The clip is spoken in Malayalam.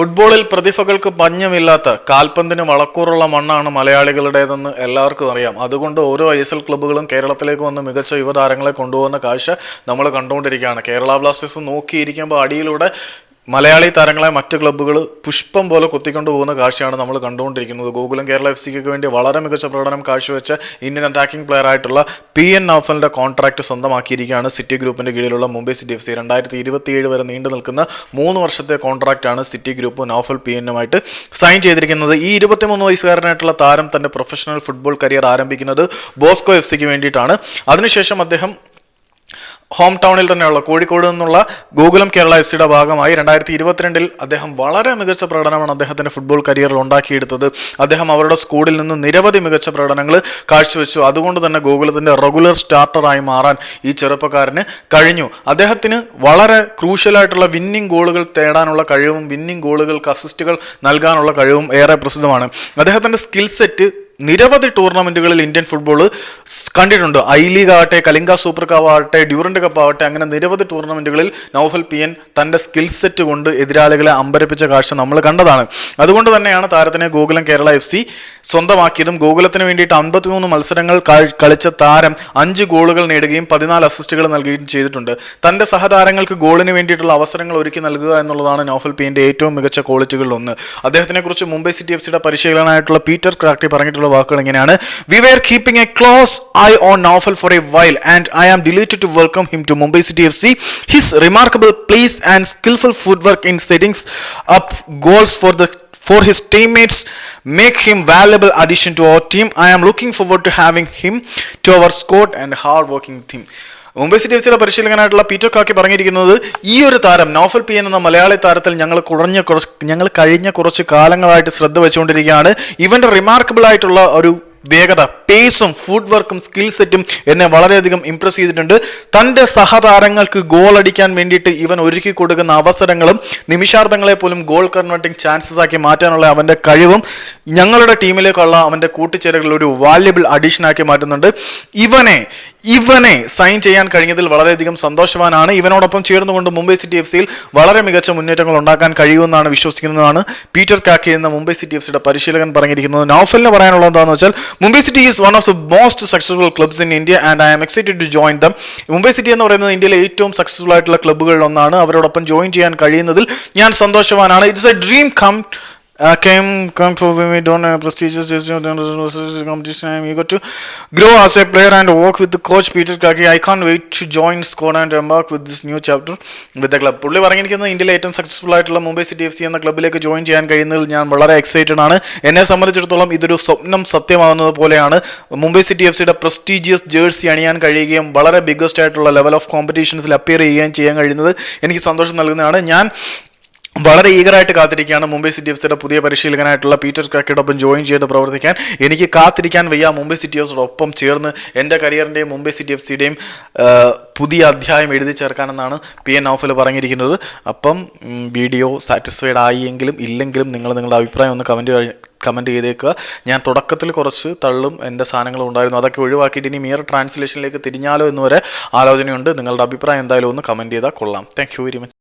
ഫുട്ബോളിൽ പ്രതിഭകൾക്ക് പഞ്ഞമില്ലാത്ത കാൽപന്തിന് വളക്കൂറുള്ള മണ്ണാണ് മലയാളികളുടേതെന്ന് എല്ലാവർക്കും അറിയാം. അതുകൊണ്ട് ഓരോ ഐ എസ് എൽ ക്ലബ്ബുകളും കേരളത്തിലേക്ക് വന്ന് മികച്ച യുവതാരങ്ങളെ കൊണ്ടുപോകുന്ന കാഴ്ച നമ്മൾ കണ്ടുകൊണ്ടിരിക്കുകയാണ്. കേരള ബ്ലാസ്റ്റേഴ്സ് നോക്കിയിരിക്കുമ്പോൾ അടിയിലൂടെ മലയാളി താരങ്ങളെ മറ്റ് ക്ലബ്ബുകൾ പുഷ്പം പോലെ കൊത്തിക്കൊണ്ടു പോകുന്ന കാഴ്ചയാണ് നമ്മൾ കണ്ടുകൊണ്ടിരിക്കുന്നത്. ഗോകുലം കേരള എഫ് സിക്ക് വേണ്ടി വളരെ മികച്ച പ്രകടനം കാഴ്ചവെച്ച ഇന്ത്യൻ അറ്റാക്കിംഗ് പ്ലെയർ ആയിട്ടുള്ള പി എൻ നൌഫലിന്റെ കോൺട്രാക്ട് സ്വന്തമാക്കിയിരിക്കുകയാണ് സിറ്റി ഗ്രൂപ്പിന്റെ കീഴിലുള്ള മുംബൈ സിറ്റി എഫ് സി രണ്ടായിരത്തി ഇരുപത്തിയേഴ് വരെ നീണ്ടു നിൽക്കുന്ന മൂന്ന് വർഷത്തെ കോൺട്രാക്റ്റാണ് സിറ്റി ഗ്രൂപ്പ് നൌഫൽ പി എന്നുമായിട്ട് സൈൻ ചെയ്തിരിക്കുന്നത്. ഈ ഇരുപത്തിമൂന്ന് വയസ്സുകാരനായിട്ടുള്ള താരം തന്റെ പ്രൊഫഷണൽ ഫുട്ബോൾ കരിയർ ആരംഭിക്കുന്നത് ബോസ്കോ എഫ് സിക്ക് വേണ്ടിയിട്ടാണ്. അതിനുശേഷം അദ്ദേഹം ഹോം ടൗണിൽ തന്നെയുള്ള കോഴിക്കോട് നിന്നുള്ള ഗോകുലം കേരള എഫ് സിയുടെ ഭാഗമായി രണ്ടായിരത്തി ഇരുപത്തിരണ്ടിൽ അദ്ദേഹം വളരെ മികച്ച പ്രകടനമാണ് അദ്ദേഹത്തിന്റെ ഫുട്ബോൾ കരിയറിൽ ഉണ്ടാക്കിയെടുത്തത്. അദ്ദേഹം അവരുടെ സ്കൂളിൽ നിന്ന് നിരവധി മികച്ച പ്രകടനങ്ങൾ കാഴ്ചവെച്ചു. അതുകൊണ്ട് തന്നെ ഗോകുലത്തിന്റെ റെഗുലർ സ്റ്റാർട്ടറായി മാറാൻ ഈ ചെറുപ്പക്കാരന് കഴിഞ്ഞു. അദ്ദേഹത്തിന് വളരെ ക്രൂഷ്യലായിട്ടുള്ള വിന്നിംഗ് ഗോളുകൾ തേടാനുള്ള കഴിവും വിന്നിംഗ് ഗോളുകൾക്ക് അസിസ്റ്റുകൾ നൽകാനുള്ള കഴിവും ഏറെ പ്രസിദ്ധമാണ്. അദ്ദേഹത്തിന്റെ സ്കിൽ സെറ്റ് നിരവധി ടൂർണമെന്റുകളിൽ ഇന്ത്യൻ ഫുട്ബോൾ കണ്ടിട്ടുണ്ട്. ഐ ലീഗ് ആവട്ടെ കലിംഗ സൂപ്പർ കപ്പ് ആവട്ടെ ഡ്യൂറൻഡ് കപ്പ് ആവട്ടെ അങ്ങനെ നിരവധി ടൂർണമെന്റുകളിൽ നൗഫൽ പി എൻ തന്റെ സ്കിൽ സെറ്റ് കൊണ്ട് എതിരാളികളെ അമ്പരപ്പിച്ച കാഴ്ച നമ്മൾ കണ്ടതാണ്. അതുകൊണ്ട് തന്നെയാണ് താരത്തിനെ ഗോകുലം കേരള എഫ് സി സ്വന്തമാക്കിയതും ഗോകുലത്തിന് വേണ്ടിയിട്ട് അൻപത്തിമൂന്ന് മത്സരങ്ങൾ കളിച്ച താരം അഞ്ച് ഗോളുകൾ നേടുകയും പതിനാല് അസിസ്റ്റുകൾ നൽകുകയും ചെയ്തിട്ടുണ്ട്. തന്റെ സഹതാരങ്ങൾക്ക് ഗോളിന് വേണ്ടിയിട്ടുള്ള അവസരങ്ങൾ ഒരുക്കി നൽകുക എന്നുള്ളതാണ് നൗഫൽ പി ഏറ്റവും മികച്ച ക്വാളിറ്റികളിൽ ഒന്ന്. അദ്ദേഹത്തിനെ കുറിച്ച് മുംബൈ സിറ്റി എഫ് സിയുടെ പരിശീലകനായിട്ടുള്ള പീറ്റർ ക്രാക്ടി പറഞ്ഞിട്ടുള്ള വാക്കുകൾ ഇങ്ങനെയാണ് we were keeping a close eye on Naufal for a while and I am delighted to welcome him to Mumbai City F C his remarkable place and skillful footwork in settings up goals for the for his teammates make him valuable addition to our team i am looking forward to having him to our squad and hard working team Mumbai city F സിയുടെ പരിശീലകനായിട്ടുള്ള പീറ്റർ കാക്കി പറഞ്ഞിരിക്കുന്നത് ഈ ഒരു താരം നോഫൽ പി എന്ന മലയാളി താരത്തിൽ ഞങ്ങൾ കുറഞ്ഞ കുറച്ച് ഞങ്ങൾ കഴിഞ്ഞ കുറച്ച് കാലങ്ങളായിട്ട് ശ്രദ്ധ വെച്ചുകൊണ്ടിരിക്കുകയാണ്. ഇവന്റെ റിമാർക്കബിൾ ആയിട്ടുള്ള ഒരു വേഗത പേസും ഫുഡ് വർക്കും സ്കിൽ സെറ്റും എന്നെ വളരെയധികം ഇംപ്രസ് ചെയ്തിട്ടുണ്ട്. തന്റെ സഹതാരങ്ങൾക്ക് ഗോൾ അടിക്കാൻ വേണ്ടിയിട്ട് ഇവൻ ഒരുക്കി കൊടുക്കുന്ന അവസരങ്ങളും നിമിഷാർത്ഥങ്ങളെ പോലും ഗോൾ കൺവേർട്ടിംഗ് ചാൻസസ് ആക്കി മാറ്റാനുള്ള അവന്റെ കഴിവും ഞങ്ങളുടെ ടീമിലേക്കുള്ള അവന്റെ കൂട്ടിച്ചേരകളിൽ ഒരു വാല്യബിൾ അഡീഷൻ ആക്കി മാറ്റുന്നുണ്ട്. ഇവനെ ഇവനെ സൈൻ ചെയ്യാൻ കഴിഞ്ഞതിൽ വളരെയധികം സന്തോഷവാനാണ്. ഇവനോടൊപ്പം ചേർന്നുകൊണ്ട് മുംബൈ സിറ്റി എഫ് സിയിൽ വളരെ മികച്ച മുന്നേറ്റങ്ങൾ ഉണ്ടാക്കാൻ കഴിയുമെന്നാണ് വിശ്വസിക്കുന്നതാണ് പീറ്റർ കാക്കി എന്ന മുംബൈ സിറ്റി എഫ് സിയുടെ പരിശീലകൻ പറഞ്ഞിരിക്കുന്നത്. നൗഫലിന് പറയാനുള്ളത് എന്താണെന്ന് വെച്ചാൽ Mumbai city is one of the most successful clubs in India and I am excited to join them Mumbai city എന്ന് പറയുന്നത് ഇന്ത്യയിലെ ഏറ്റവും സക്സസ്ഫുൾ ആയിട്ടുള്ള ക്ലബ്ബുകളിൽ ഒന്നാണ്. അവരോടൊപ്പം ജോയിൻ ചെയ്യാൻ കഴിയുന്നതിൽ ഞാൻ സന്തോഷവാനാണ്. It's a dream come uh, came come to me don't have prestigious competition. I'm eager to grow as a player and work with the coach Peter Kaki. I can't wait to join squad and embark with this new chapter with the club. പുള്ളി പറഞ്ഞിരിക്കുന്നത് ഇന്ത്യയിലെ ഏറ്റവും സക്സസ്ഫുൾ ആയിട്ടുള്ള മുംബൈ സിറ്റി എഫ് സി എന്ന ക്ലബിലേക്ക് ജോയിൻ ചെയ്യാൻ കഴിയുന്നതിൽ ഞാൻ വളരെ എക്സൈറ്റഡ് ആണ് എന്നെ സംബന്ധിച്ചിടത്തോളം ഇതൊരു സ്വപ്നം സത്യമാകുന്നത് പോലെയാണ് മുംബൈ സിറ്റി എഫ് സിയുടെ പ്രസ്റ്റീജിയസ് ജേഴ്സി അണിയാൻ കഴിയുകയും വളരെ ബിഗ്ഗസ്റ്റ് ആയിട്ടുള്ള ലെവൽ ഓഫ് കോമ്പറ്റീഷൻസിൽ അപ്പിയർ ചെയ്യുകയും ചെയ്യാൻ കഴിയുന്നത് എനിക്ക് സന്തോഷം നൽകുന്നതാണ് ഞാൻ വളരെ ഈഗറായിട്ട് കാത്തിരിക്കുകയാണ് മുംബൈ സിറ്റി എഫ് സിയുടെ പുതിയ പരിശീലകനായിട്ടുള്ള പീറ്റർ ക്രാക്കയോടൊപ്പം ജോയിൻ ചെയ്ത് പ്രവർത്തിക്കാൻ. എനിക്ക് കാത്തിരിക്കാൻ വയ്യ മുംബൈ സിറ്റി എഫ്സിനോടൊപ്പം ചേർന്ന് എന്റെ കരിയറിന്റെയും മുംബൈ സിറ്റി എഫ് സിയുടെയും പുതിയ അധ്യായം എഴുതി ചേർക്കാനെന്നാണ് പി എൻ നൗഫൽ പറഞ്ഞിരിക്കുന്നത്. അപ്പം വീഡിയോ സാറ്റിസ്ഫൈഡ് ആയെങ്കിലും ഇല്ലെങ്കിലും നിങ്ങൾ നിങ്ങളുടെ അഭിപ്രായം ഒന്ന് കമന്റ് കമന്റ് ചെയ്തേക്കുക. ഞാൻ തുടക്കത്തിൽ കുറച്ച് തള്ളും എന്റെ സാധനങ്ങളും ഉണ്ടായിരുന്നു. അതൊക്കെ ഒഴിവാക്കിയിട്ട് ഇനി മിയർ ട്രാൻസ്ലേഷനിലേക്ക് തിരിഞ്ഞാലോ എന്ന് വരെ ആലോചനയുണ്ട്. നിങ്ങളുടെ അഭിപ്രായം എന്തായാലും ഒന്ന് കമന്റ് ചെയ്താൽ കൊള്ളാം. Thank very much